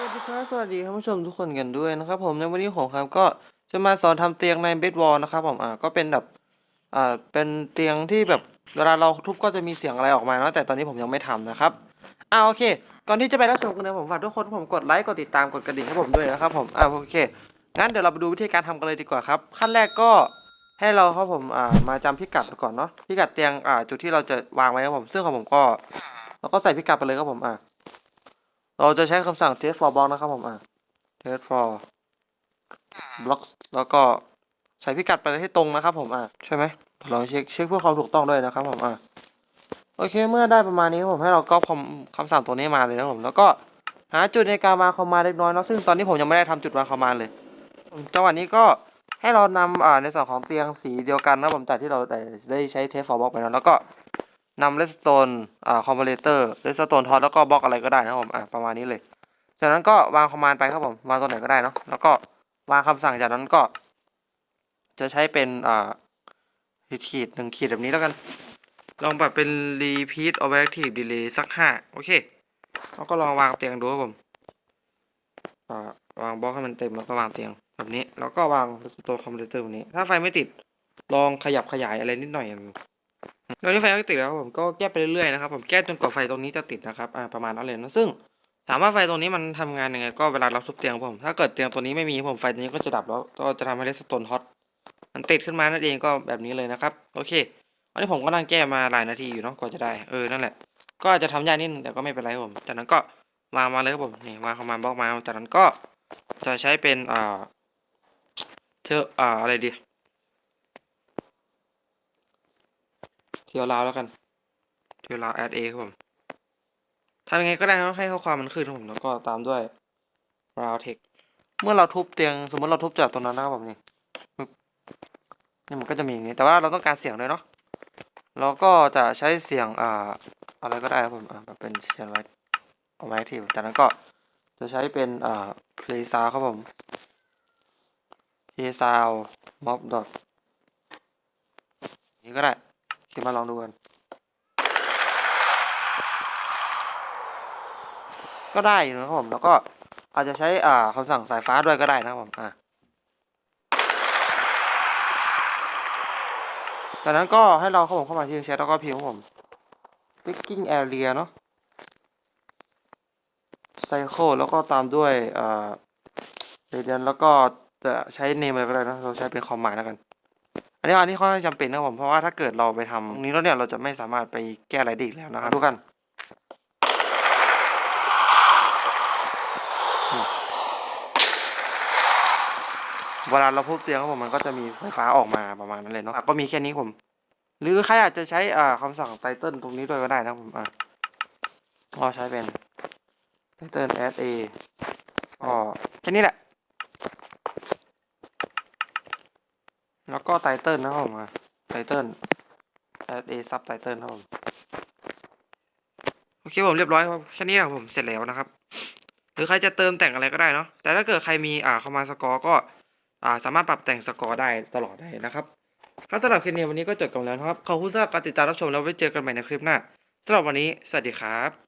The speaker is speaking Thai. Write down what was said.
สวัสดีครับสวัสดีท่านผู้ชมทุกคนกันด้วยนะครับ ผมในวันนี้ผมครับก็จะมาสอนทำเตียงในเบดวอลนะครับผมอ่าก็เป็นแบบอ่าเป็นเตียงที่แบบเวลาเราทุบก็จะมีเสียงอะไรออกมานะแต่ตอนนี้ผมยังไม่ทำนะครับอ่าโอเค ก่อนที่จะไปรับชมกันนะผมฝากทุกคนผมกดไลค์กดติดตามกดกระดิ่งให้ผมด้วยนะครับผมอ่าโอเคงั้นเดี๋ยวเราไปดูวิธีการทำกันเลยดีกว่าครับ ขั้นแรกก็ให้เราครับผมอ่ามาจำพิกัดก่อนเนาะพิกัดเตียงอ่าจุดที่เราจะวางไว้ครับผมซึ่งของผมก็เราก็ใส่พิกัดไปเลยครับผมอ่า เราจะใช้คำสั่ง test for block นะครับผมอะ test for blocks แล้วก็ใส่พิกัดไปให้ตรงนะครับผมอะใช่ไหมลองเช็คเช็คเพื่อความถูกต้องด้วยนะครับผมอะโอเคเมื่อได้ประมาณนี้ผมให้เราก็คำคำสั่งตัวนี้มาเลยนะผมแล้วก็หาจุดในการวางคอมมาเล็กน้อยเนาะซึ่งตอนนี้ผมยังไม่ได้ทำจุดวางคอมมาเลยจังหวะนี้ก็ให้เรานำในส่วนของเตียงสีเดียวกันนะผมแต่ที่เราได้ได้ใช้ test for block ไปแล้วแล้วก็ นำเลสโตนอ่าคอมเพลเตอร์เลสโตนทอสแล้วก็บล็อกอะไรก็ได้นะครับผมอ่าประมาณนี้เลยจากนั้นก็วางคอมมานด์ไปครับผมวางตัวไหนก็ได้เนาะแล้วก็วางคำสั่งจากนั้นก็ จะใช้เป็นอ่าขีดหนึ่งขีดแบบนี้แล้วกัน ลองแบบเป็น repeat objective delay สักห้าโอเคแล้วก็ลองวางเตียงดูครับผมอ่าวางบล็อกให้มันเต็มแล้วก็วางเตียงแบบนี้ แล้วก็วางเลสโตนคอมเพลเตอร์แบบนี้ ถ้าไฟไม่ติดลองขยับขยายอะไรนิดหน่อย ตอนนี้ไฟก็ติดแล้วผมก็แก้ไปเรื่อยๆนะครับผมแก้จนกว่าไฟตรงนี้จะติดนะครับอ่าประมาณนั้นเลยนะซึ่งถามว่าไฟตรงนี้มันทำงานยังไงก็เวลาเราทุบเตียงผม ถ้าเกิดเตียงตัวนี้ไม่มีผมไฟตัวนี้ก็จะดับแล้วก็จะทำให้เลสโตนฮอตมันติดขึ้นมานั่นเองก็แบบนี้เลยนะครับโอเคอันนี้ผมก็นั่งแก้มาหลายนาทีอยู่เนาะกว่าจะได้เออนั่นแหละ ก็อาจจะทำยากนิดนึงแต่ก็ไม่เป็นไรผมจากนั้นก็วางมาเลยครับผมนี่วางคอมมานบล็อกมาจากนั้นก็จะใช้เป็นอ่าเทออ่าอะไรดี เที่ยวลาวแล้วกัน เที่ยวลาวแอดเอครับผมทำยังไงก็ได้ครับให้ข้อความมันขึ้นครับผมแล้วก็ตามด้วย r o u text เมื่อเราทุบเตียงสมมติเราทุบจากตรงนั้นนะครับผมนี่นี่มันก็จะมีอย่างนี้ แต่ว่าเราต้องการเสียงด้วยเนาะเราก็จะใช้เสียงอ่าอะไรก็ได้ครับผมอ่าแบบเป็นเสียงไว้เอาไว้ที่จากนั้นก็จะใช้เป็นอ่า play sound ครับผม play sound mob dot นี่ก็ได้ คิดมาลองดูกัน ก็ได้อยู่นะครับผม แล้วก็อาจจะใช้อ่าคำสั่งสายฟ้าด้วยก็ได้นะครับผมอ่าจากนั้นก็ให้เราเข้าผมเข้ามาที่แชทแล้วก็พิมพ์ผม picking area เนาะ cycle แล้วก็ตามด้วยอ่า radian แล้วก็จะใช้ name อะไรก็ได้นะเราใช้เป็น command แล้วกัน นนี้อันนี้ค่อนข้างจำเป็นนะผมเพราะว่าถ้าเกิดเราไปทำตรงนี้แล้วเนี่ยเราจะไม่สามารถไปแก้อะไรได้อีกแล้วนะครับดูกันเวลาเราพูดเตียงครับผมมันก็จะมีไฟฟ้าออกมาประมาณนั้นเลยเนาะก็มีแค่นี้ผม หรือใครอาจจะใช้อ่าคำสั่งไตเติลตรงนี้ด้วยก็ได้นะผมอะก็ใช้เป็นไตเติล add a ก็แค่นี้แหละ แล้วก็ไตเติลนะครับผมไตเติล add a sub ไตเติลครับผมโอเคผมเรียบร้อยครับแค่นี้นะครับผมเสร็จแล้วนะครับ หรือใครจะเติมแต่งอะไรก็ได้เนาะแต่ถ้าเกิดใครมีอ่าคอมมานด์สกอร์ก็อ่าสามารถปรับแต่งสกอร์ได้ตลอดได้นะครับครับสำหรับคลิปนี้วันนี้ก็จบกันแล้วนะครับขอบคุณสำหรับการติดตามรับชมแล้วไว้เจอกันใหม่ในคลิปหน้าสำหรับวันนี้ สวัสดีครับ